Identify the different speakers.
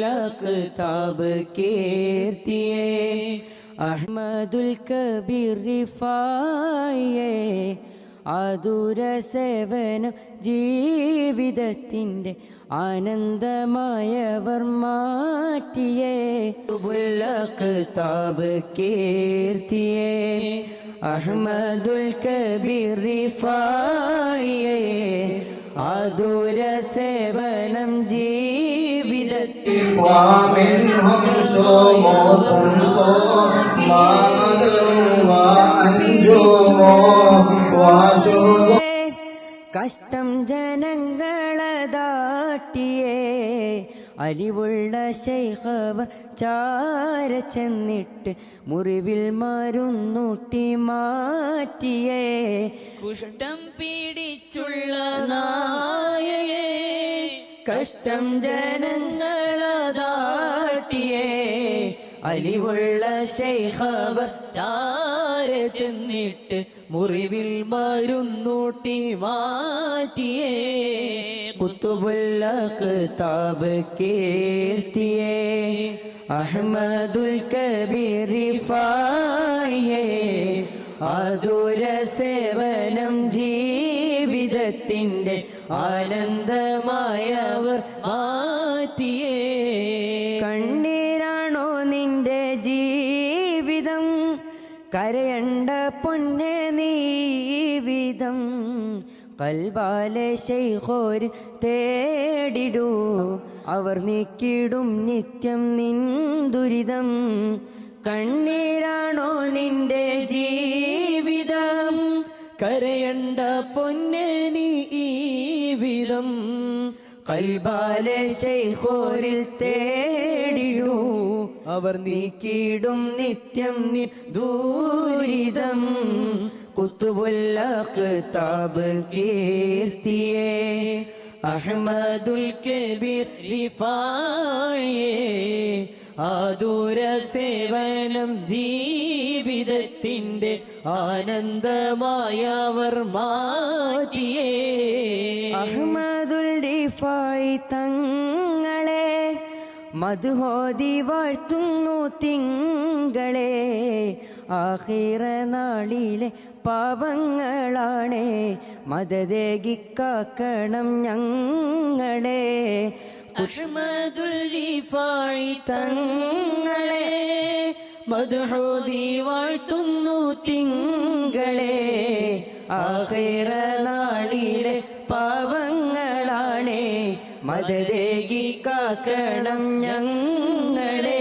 Speaker 1: കുത്തുബുല്ലക്താബ് കീർത്തിയെ അഹ്മദുൽ കബീർ റിഫായേ ആതുര സേവനം ജീവിതത്തിന്റെ ആനന്ദമായവർ മാറ്റിയേ. താബ് കീർത്തിയെ അഹ്മദുൽ കബീർ റിഫായേ ആതുര സേവനം ജീവിതത്തിൽ
Speaker 2: ومنهم شموس وقمر وأنجم وشهب
Speaker 1: കഷ്ടം ജനങ്ങളതാട്ടിയേ അലിവുള്ള ശൈഖവർ ചാര ചെന്നിട്ട് മുറിവിൽ മരുന്നൂട്ടി മാറ്റിയേ
Speaker 3: കുഷ്ടം പിടിച്ചുള്ള നായയെ
Speaker 1: കഷ്ടം ജനങ്ങളതാട്ടിയേ. അലിവുള്ള ശൈഖവർ
Speaker 3: ചാര ചെന്നിട്ട് മുറിവിൽ മരുന്നൂട്ടി മാറ്റിയേ.
Speaker 1: കുത്തുബുല്ല കിതാബ് കീർത്തിയേ. അഹമ്മദുൽ കബീർ ഫായേ സേവനം ജീവിതത്തിന്റെ ആനന്ദമായവർ
Speaker 3: മാറ്റിയേ.
Speaker 1: കണ്ണീരാണോ നിന്റെ ജീവിതം? കരയണ്ട പൊന്നെ നീവിധം. കൽവാലെ ശൈഹോർ തേടിടൂ. അവർ നീക്കിടും നിത്യം നിൻ ദുരിതം. കണ്ണീരാണോ നിന്റെ ജീവിതം
Speaker 3: കരയണ്ട പൊന്നെ നീ ഈ വിധം.
Speaker 1: കൽബാലെ ശൈഖോരിൽ തേടിടൂ.
Speaker 3: അവർ
Speaker 1: നീക്കിയിടും നിത്യം നി ദൂരിതം. കുത്തുബുല്ല താബ് കീർത്തിയേ. അഹമ്മദുൽ കബീർ
Speaker 3: റിഫായേ. ആദൂര സേവനം ജീവിതത്തിന്റെ ആനന്ദമായവർ മാറ്റിയേ.
Speaker 1: അഹ്മദുൽ റിഫായി തങ്ങളെ മധുഹോദി വാഴ്ത്തുന്നു തിങ്കളെ. ആഹിറ നാളിലെ പാവങ്ങളാണേ ഞങ്ങളെ.
Speaker 3: അഹ്മദുൽ റിഫായി
Speaker 1: തങ്ങളെ
Speaker 3: മധുഹോദി
Speaker 1: വാഴ്ത്തുന്നു തിങ്കളെ ആഹിറ നാളിലെ പാവങ്ങളാണേ. മതദേകി കാക്കണം ഞങ്ങളെ.